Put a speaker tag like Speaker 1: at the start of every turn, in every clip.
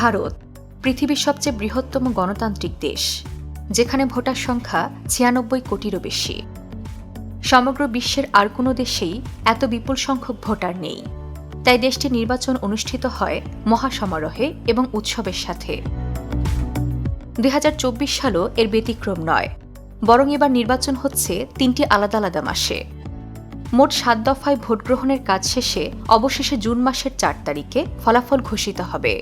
Speaker 1: ভারত, পৃথিবীর সবচেয়ে বৃহত্তম গণতান্ত্রিক দেশ, যেখানে ভোটার সংখ্যা ছিয়ানব্বই কোটিরও বেশি। সমগ্র বিশ্বের আর কোনো দেশেই এত বিপুল সংখ্যক ভোটার নেই। তাই দেশটির নির্বাচন অনুষ্ঠিত হয় মহাসমারোহে এবং উৎসবের সাথে। দুই হাজার চব্বিশ সালও এর ব্যতিক্রম নয়, বরং এবার নির্বাচন হচ্ছে তিনটি আলাদা আলাদা মাসে। মোট সাত দফায় ভোট গ্রহণের কাজ শেষে অবশেষে জুন মাসের চার তারিখে ফলাফল ঘোষিত হবে।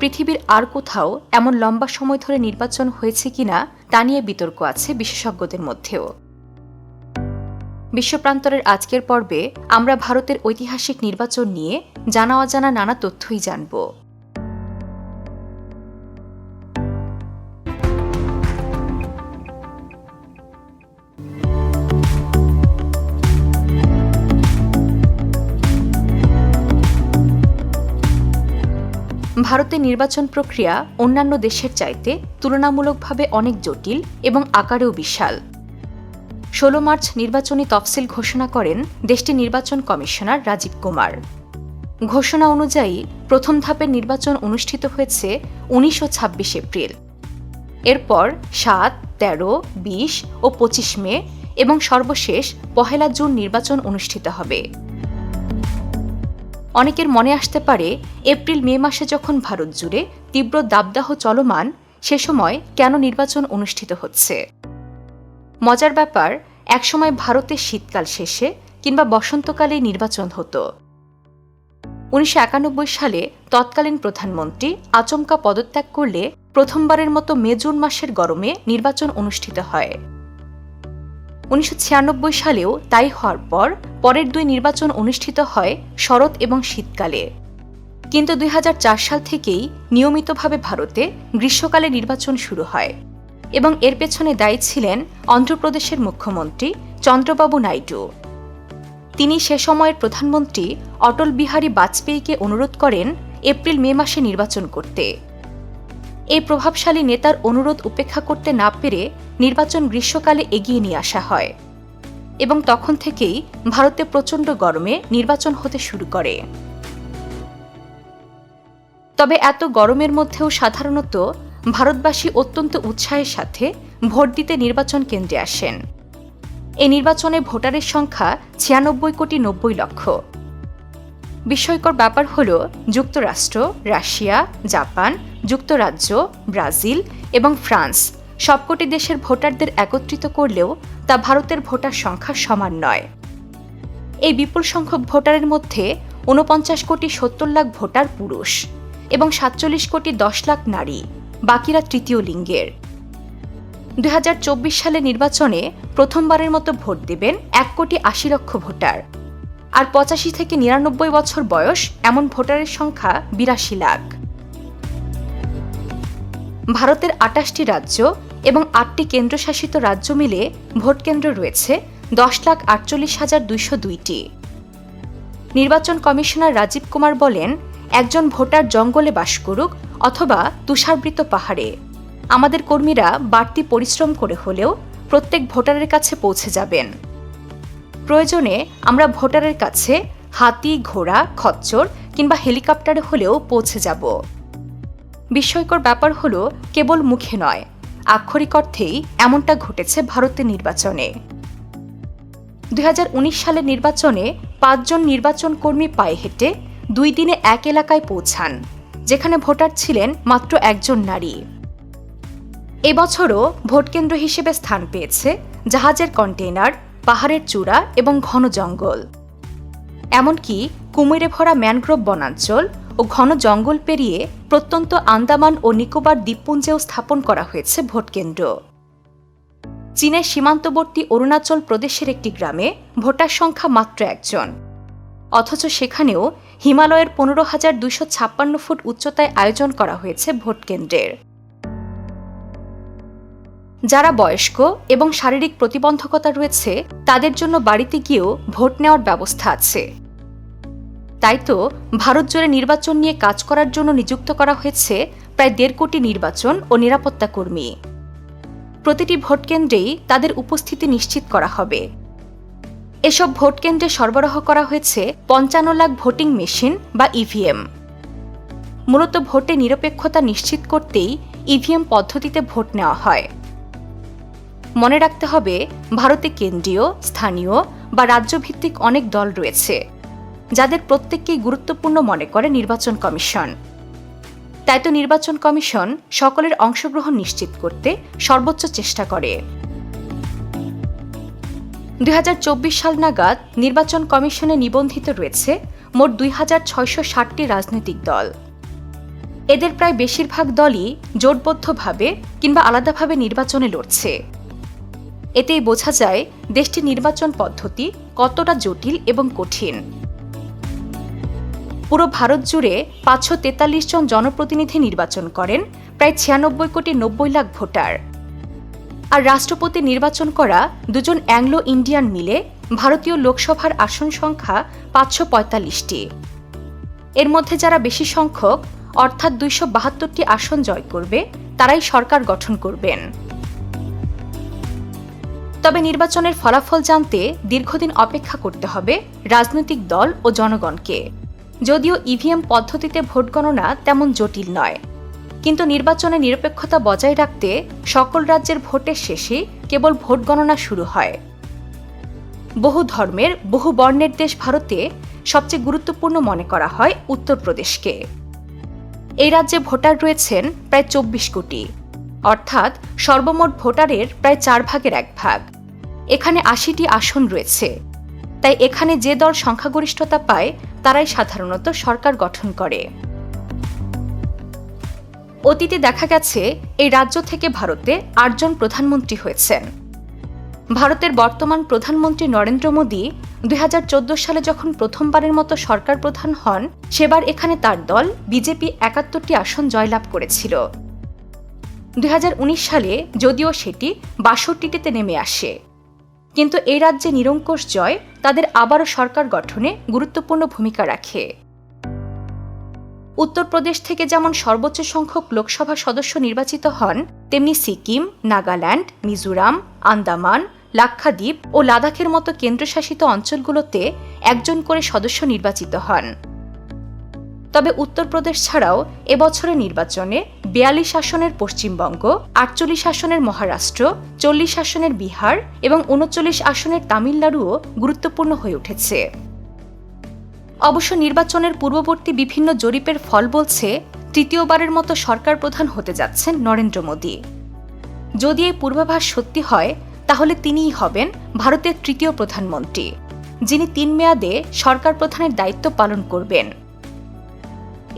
Speaker 1: পৃথিবীর আর কোথাও এমন লম্বা সময় ধরে নির্বাচন হয়েছে কিনা তা নিয়ে বিতর্ক আছে বিশেষজ্ঞদের মধ্যেও। বিশ্বপ্রান্তরের আজকের পর্বে আমরা ভারতের ঐতিহাসিক নির্বাচন নিয়ে জানা অজানা নানা তথ্যই জানব। ভারতের নির্বাচন প্রক্রিয়া অন্যান্য দেশের চাইতে তুলনামূলকভাবে অনেক জটিল এবং আকারেও বিশাল। ষোলো মার্চ নির্বাচনী তফসিল ঘোষণা করেন দেশটির নির্বাচন কমিশনার রাজীব কুমার। ঘোষণা অনুযায়ী, প্রথম ধাপের নির্বাচন অনুষ্ঠিত হয়েছে উনিশ ও ছাব্বিশ এপ্রিল। এরপর সাত, তেরো, বিশ ও পঁচিশ মে এবং সর্বশেষ পহেলা জুন নির্বাচন অনুষ্ঠিত হবে। অনেকের মনে আসতে পারে, এপ্রিল মে মাসে যখন ভারত জুড়ে তীব্র দাবদাহ চলমান, সে সময় কেন নির্বাচন অনুষ্ঠিত হচ্ছে? মজার ব্যাপার, একসময় ভারতে শীতকাল শেষে কিংবা বসন্তকালে নির্বাচন হতো। উনিশশো একানব্বই সালে তৎকালীন প্রধানমন্ত্রী আচমকা পদত্যাগ করলে প্রথমবারের মতো মে জুন মাসের গরমে নির্বাচন অনুষ্ঠিত হয়। উনিশশো ছিয়ানব্বই সালেও তাই হওয়ার পর পরের দুই নির্বাচন অনুষ্ঠিত হয় শরৎ এবং শীতকালে। কিন্তু দুই হাজার চার সাল থেকেই নিয়মিতভাবে ভারতে গ্রীষ্মকালে নির্বাচন শুরু হয় এবং এর পেছনে দায়ী ছিলেন অন্ধ্রপ্রদেশের মুখ্যমন্ত্রী চন্দ্রবাবু নাইডু। তিনি সে সময়ের প্রধানমন্ত্রী অটল বিহারী বাজপেয়ীকে অনুরোধ করেন এপ্রিল মে মাসে নির্বাচন করতে। এই প্রভাবশালী নেতার অনুরোধ উপেক্ষা করতে না পেরে নির্বাচন গ্রীষ্মকালে এগিয়ে নিয়ে আসা হয় এবং তখন থেকেই ভারতে প্রচণ্ড গরমে নির্বাচন হতে শুরু করে। তবে এত গরমের মধ্যেও সাধারণত ভারতবাসী অত্যন্ত উৎসাহের সাথে ভোট দিতে নির্বাচন কেন্দ্রে আসেন। এই নির্বাচনে ভোটারের সংখ্যা ছিয়ানব্বই কোটি নব্বই লক্ষ। বিস্ময়কর ব্যাপার হল যুক্তরাষ্ট্র, রাশিয়া, জাপান যুক্তরাজ্য, ব্রাজিল এবং ফ্রান্স সবকটি দেশের ভোটারদের একত্রিত করলেও তা ভারতের ভোটার সংখ্যা সমান নয়। এই বিপুল সংখ্যক ভোটারের মধ্যে ঊনপঞ্চাশ কোটি সত্তর লাখ ভোটার পুরুষ এবং সাতচল্লিশ কোটি দশ লাখ নারী, বাকিরা তৃতীয় লিঙ্গের। দুই সালে নির্বাচনে প্রথমবারের মতো ভোট দেবেন এক কোটি আশি লক্ষ ভোটার। আর পঁচাশি থেকে নিরানব্বই বছর বয়স এমন ভোটারের সংখ্যা বিরাশি লাখ। ভারতের আটাশটি রাজ্য এবং আটটি কেন্দ্রশাসিত রাজ্য মিলে ভোট কেন্দ্র রয়েছে দশ লাখ আটচল্লিশ হাজার দুইশো দুইটি। নির্বাচন কমিশনার রাজীব কুমার বলেন, একজন ভোটার জঙ্গলে বাস করুক অথবা তুষারবৃত পাহাড়ে। আমাদের কর্মীরা বাড়তি পরিশ্রম করে হলেও প্রত্যেক ভোটারের কাছে পৌঁছে যাবেন। প্রয়োজনে আমরা ভোটারের কাছে হাতি, ঘোড়া, খচ্চর কিংবা হেলিকপ্টারে হলেও পৌঁছে যাব। বিস্ময়কর ব্যাপার হল, কেবল মুখে নয়। আক্ষরিক অর্থেই এমনটা ঘটেছে ভারতের নির্বাচনে। দুই হাজার উনিশ সালের নির্বাচনে পাঁচজন নির্বাচন কর্মী পায়ে হেঁটে দুই দিনে এক এলাকায় পৌঁছান, যেখানে ভোটার ছিলেন মাত্র একজন নারী। এবছরও ভোটকেন্দ্র হিসেবে স্থান পেয়েছে জাহাজের কন্টেইনার, পাহাড়ের চূড়া এবং ঘন জঙ্গল। এমনকি কুমিরে ভরা ম্যানগ্রোভ বনাঞ্চল ও ঘন জঙ্গল পেরিয়ে প্রত্যন্ত আন্দামান ও নিকোবর দ্বীপপুঞ্জেও স্থাপন করা হয়েছে ভোটকেন্দ্র চীনের সীমান্তবর্তী অরুণাচল প্রদেশের একটি গ্রামে ভোটার সংখ্যা মাত্র একজন। অথচ সেখানেও হিমালয়ের পনেরো হাজার দুইশো ছাপ্পান্ন ফুট উচ্চতায় আয়োজন করা হয়েছে ভোটকেন্দ্রের যারা বয়স্ক এবং শারীরিক প্রতিবন্ধকতা রয়েছে, তাদের জন্য বাড়িতে গিয়েও ভোট নেওয়ার ব্যবস্থা আছে। তাই তো ভারত জুড়ে নির্বাচন নিয়ে কাজ করার জন্য নিযুক্ত করা হয়েছে প্রায় দেড় কোটি নির্বাচন ও নিরাপত্তা কর্মী। প্রতিটি ভোটকেন্দ্রেই তাদের উপস্থিতি নিশ্চিত করা হবে। এসব ভোটকেন্দ্রে সরবরাহ করা হয়েছে পঞ্চান্ন লাখ ভোটিং মেশিন বা ইভিএম। মূলত ভোটে নিরপেক্ষতা নিশ্চিত করতেই ইভিএম পদ্ধতিতে ভোট নেওয়া হয়। মনে রাখতে হবে, ভারতে কেন্দ্রীয়, স্থানীয় বা রাজ্যভিত্তিক অনেক দল রয়েছে। যাদের প্রত্যেককেই গুরুত্বপূর্ণ মনে করে নির্বাচন কমিশন। তাই তো নির্বাচন কমিশন সকলের অংশগ্রহণ নিশ্চিত করতে সর্বোচ্চ চেষ্টা করে। দুই হাজার চব্বিশ সাল নাগাদ নির্বাচন কমিশনে নিবন্ধিত রয়েছে মোট দুই ষাটটি রাজনৈতিক দল। এদের প্রায় বেশিরভাগ দলই জোটবদ্ধভাবে কিংবা আলাদাভাবে নির্বাচনে লড়ছে। এতেই বোঝা যায় দেশটির নির্বাচন পদ্ধতি কতটা জটিল এবং কঠিন। পুরো ভারত জুড়ে পাঁচশো তেতাল্লিশ জন জনপ্রতিনিধি নির্বাচন করেন, প্রায় ছিয়ানব্বই কোটি নব্বই লাখ ভোটার। আর রাষ্ট্রপতি নির্বাচন করা দুজন অ্যাংলো ইন্ডিয়ান মিলে ভারতীয় লোকসভার আসন সংখ্যা পাঁচশো পঁয়তাল্লিশটি। এর মধ্যে যারা বেশি সংখ্যক, অর্থাৎ দুইশো বাহাত্তরটি আসন জয় করবে, তারাই সরকার গঠন করবেন। তবে নির্বাচনের ফলাফল জানতে দীর্ঘদিন অপেক্ষা করতে হবে রাজনৈতিক দল ও জনগণকে। যদিও ইভিএম পদ্ধতিতে ভোট গণনা তেমন জটিল নয়। কিন্তু নির্বাচনে নিরপেক্ষতা বজায় রাখতে সকল রাজ্যের ভোটের শেষে কেবল ভোট গণনা শুরু হয়। বহু ধর্মের, বহু বর্ণের দেশ ভারতে সবচেয়ে গুরুত্বপূর্ণ মনে করা হয় উত্তরপ্রদেশকে। এই রাজ্যে ভোটার রয়েছেন প্রায় চব্বিশ কোটি। অর্থাৎ সর্বমোট ভোটারের প্রায় চার ভাগের এক ভাগ। এখানে আশিটি আসন রয়েছে। তাই এখানে যে দল সংখ্যাগরিষ্ঠতা পায় তারাই সাধারণত সরকার গঠন করে। অতীতে দেখা গেছে, এই রাজ্য থেকে ভারতে আটজন প্রধানমন্ত্রী হয়েছেন। ভারতের বর্তমান প্রধানমন্ত্রী নরেন্দ্র মোদী দুই হাজার চোদ্দ সালে যখন প্রথমবারের মতো সরকার প্রধান হন, সেবার এখানে তার দল বিজেপি একাত্তরটি আসন জয়লাভ করেছিল। দুই হাজার উনিশ সালে যদিও সেটি বাষট্টিটিতে নেমে আসে। কিন্তু এই রাজ্যে নিরঙ্কুশ জয় তাদের আবারও সরকার গঠনে গুরুত্বপূর্ণ ভূমিকা রাখে। উত্তরপ্রদেশ থেকে যেমন সর্বোচ্চ সংখ্যক লোকসভা সদস্য নির্বাচিত হন, তেমনি সিকিম, নাগাল্যান্ড, মিজোরাম, আন্দামান, লাক্ষাদ্বীপ ও লাদাখের মতো কেন্দ্রশাসিত অঞ্চলগুলোতে একজন করে সদস্য নির্বাচিত হন। তবে উত্তরপ্রদেশ ছাড়াও এবছরের নির্বাচনে বিয়াল্লিশ শাসনের পশ্চিমবঙ্গ, আটচল্লিশ শাসনের মহারাষ্ট্র, চল্লিশ শাসনের বিহার এবং উনচল্লিশ আসনের তামিলনাড়ুও গুরুত্বপূর্ণ হয়ে উঠেছে। অবশ্য নির্বাচনের পূর্ববর্তী বিভিন্ন জরিপের ফল বলছে, তৃতীয়বারের মতো সরকার প্রধান হতে যাচ্ছেন নরেন্দ্র মোদী। যদি এই পূর্বাভাস সত্যি হয়, তাহলে তিনিই হবেন ভারতের তৃতীয় প্রধানমন্ত্রী, যিনি তিন মেয়াদে সরকার প্রধানের দায়িত্ব পালন করবেন।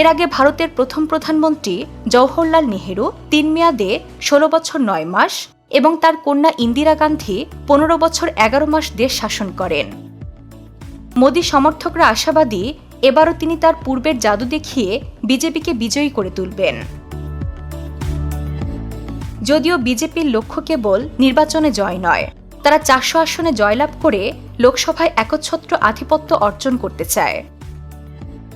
Speaker 1: এর আগে ভারতের প্রথম প্রধানমন্ত্রী জওহরলাল নেহেরু তিন মেয়াদে ষোলো বছর নয় মাস এবং তার কন্যা ইন্দিরা গান্ধী পনেরো বছর এগারো মাস দেশ শাসন করেন। মোদী সমর্থকরা আশাবাদী এবারও তিনি তার পূর্বের জাদু দেখিয়ে বিজেপিকে বিজয়ী করে তুলবেন। যদিও বিজেপির লক্ষ্য কেবল নির্বাচনে জয় নয়, তারা চারশো আসনে জয়লাভ করে লোকসভায় একচ্ছত্র আধিপত্য অর্জন করতে চায়।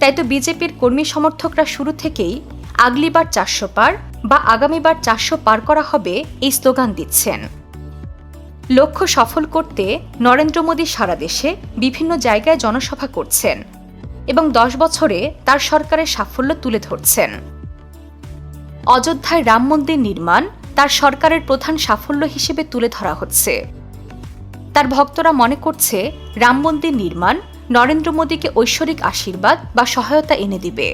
Speaker 1: তাই তো বিজেপির কর্মী সমর্থকরা শুরু থেকেই আগলিবার চারশো পার বা আগামীবার চারশো পার করা হবে এই স্লোগান দিচ্ছেন। লক্ষ্য সফল করতে নরেন্দ্র মোদী সারা দেশে বিভিন্ন জায়গায় জনসভা করছেন এবং দশ বছরে তার সরকারের সাফল্য তুলে ধরছেন। অযোধ্যায় রাম মন্দির নির্মাণ তার সরকারের প্রধান সাফল্য হিসেবে তুলে ধরা হচ্ছে। তার ভক্তরা মনে করছে রাম মন্দির নির্মাণ নরেন্দ্র মোদীকে ঐশ্বরিক আশীর্বাদ বা সহায়তা এনে দিবে।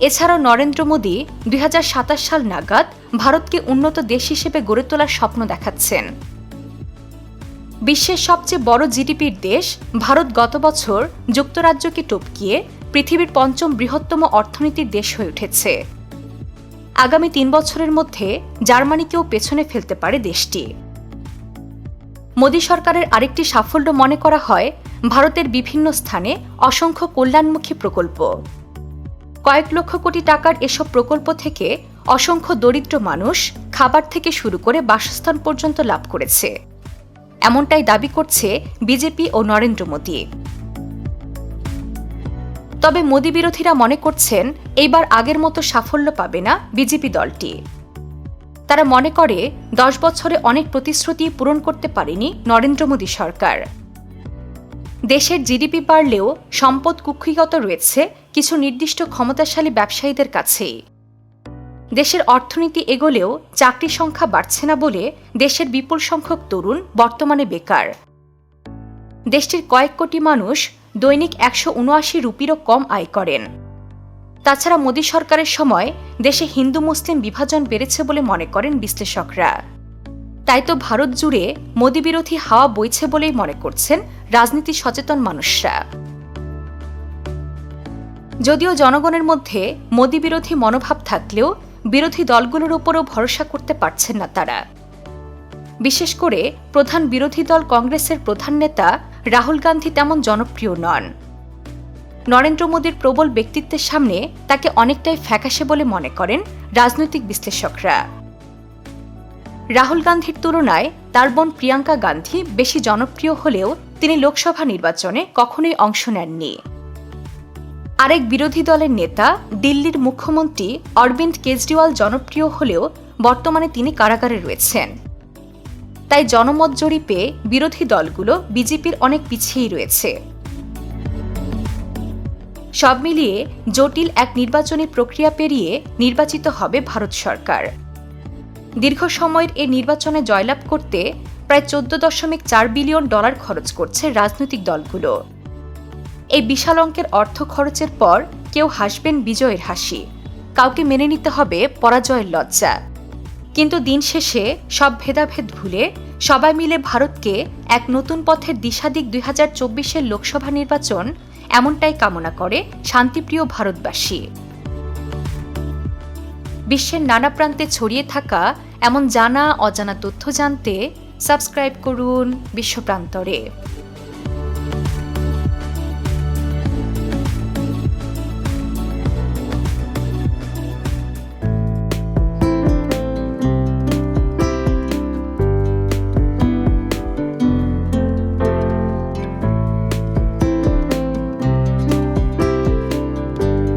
Speaker 1: এছাড়াও নরেন্দ্র মোদী দুই হাজার সাতাশ সাল নাগাদ ভারতকে উন্নত দেশ হিসেবে গড়ে তোলার স্বপ্ন দেখাচ্ছেন। বিশ্বের সবচেয়ে বড় জিডিপির দেশ, ভারত গত বছর যুক্তরাজ্যকে টপকিয়ে পৃথিবীর পঞ্চম বৃহত্তম অর্থনীতির দেশ হয়ে উঠেছে। আগামী তিন বছরের মধ্যে জার্মানিকেও পেছনে ফেলতে পারে দেশটি। মোদী সরকারের আরেকটি সাফল্য মনে করা হয়, ভারতের বিভিন্ন স্থানে অসংখ্য কল্যাণমুখী প্রকল্প। কয়েক লক্ষ কোটি টাকার এসব প্রকল্প থেকে অসংখ্য দরিদ্র মানুষ খাবার থেকে শুরু করে বাসস্থান পর্যন্ত লাভ করেছে। এমনটাই দাবি করছে বিজেপি ও নরেন্দ্র মোদী। তবে মোদী বিরোধীরা মনে করছেন, এইবার আগের মতো সাফল্য পাবে না বিজেপি দলটি। তারা মনে করে দশ বছরে অনেক প্রতিশ্রুতি পূরণ করতে পারেনি নরেন্দ্র মোদী সরকার। দেশের জিডিপি বাড়লেও সম্পদ কুক্ষিগত রয়েছে কিছু নির্দিষ্ট ক্ষমতাশালী ব্যবসায়ীদের কাছেই। দেশের অর্থনীতি এগোলেও চাকরি সংখ্যা বাড়ছে না বলে দেশের বিপুল সংখ্যক তরুণ বর্তমানে বেকার। দেশটির কয়েক কোটি মানুষ দৈনিক একশো উনআশি রুপিরও কম আয় করেন। তাছাড়া মোদী সরকারের সময় দেশে হিন্দু মুসলিম বিভাজন বেড়েছে বলে মনে করেন বিশ্লেষকরা। তাই তো ভারত জুড়ে মোদী বিরোধী হাওয়া বইছে বলেই মনে করছেন রাজনীতি সচেতন মানুষরা। যদিও জনগণের মধ্যে মোদী বিরোধী মনোভাব থাকলেও বিরোধী দলগুলোর উপরও ভরসা করতে পারছেন না তারা। বিশেষ করে প্রধান বিরোধী দল কংগ্রেসের প্রধান নেতা রাহুল গান্ধী তেমন জনপ্রিয় নন। নরেন্দ্র মোদীর প্রবল ব্যক্তিত্বের সামনে তাকে অনেকটাই ফ্যাকাশে বলে মনে করেন রাজনৈতিক বিশ্লেষকরা। রাহুল গান্ধীর তুলনায় তার বোন প্রিয়াঙ্কা গান্ধী বেশি জনপ্রিয় হলেও তিনি লোকসভা নির্বাচনে কখনোই অংশ নেননি। আরেক বিরোধী দলের নেতা, দিল্লির মুখ্যমন্ত্রী অরবিন্দ কেজরিওয়াল জনপ্রিয় হলেও বর্তমানে তিনি কারাগারে রয়েছেন। তাই জনমত জরিপে বিরোধী দলগুলো বিজেপির অনেক পিছিয়েই রয়েছে। সব মিলিয়ে জটিল এক নির্বাচনী প্রক্রিয়া পেরিয়ে নির্বাচিত হবে ভারত সরকার। দীর্ঘ সময়ের এই নির্বাচনে জয়লাভ করতে প্রায় চোদ্দ দশমিক চার বিলিয়ন ডলার খরচ করছে রাজনৈতিক দলগুলো। এই বিশাল অঙ্কের অর্থ খরচের পর কেউ হাসবেন বিজয়ের হাসি, কাউকে মেনে নিতে হবে পরাজয়ের লজ্জা। কিন্তু দিন শেষে সব ভেদাভেদ ভুলে সবাই মিলে ভারতকে এক নতুন পথের দিশাদিক দুই হাজার চব্বিশের লোকসভা নির্বাচন এমনটাই কামনা করে শান্তিপ্রিয় ভারতবাসী। বিশ্বের নানা প্রান্তে ছড়িয়ে থাকা এমন জানা, অজানা তথ্য জানতে সাবস্ক্রাইব করুন বিশ্বপ্রান্তরে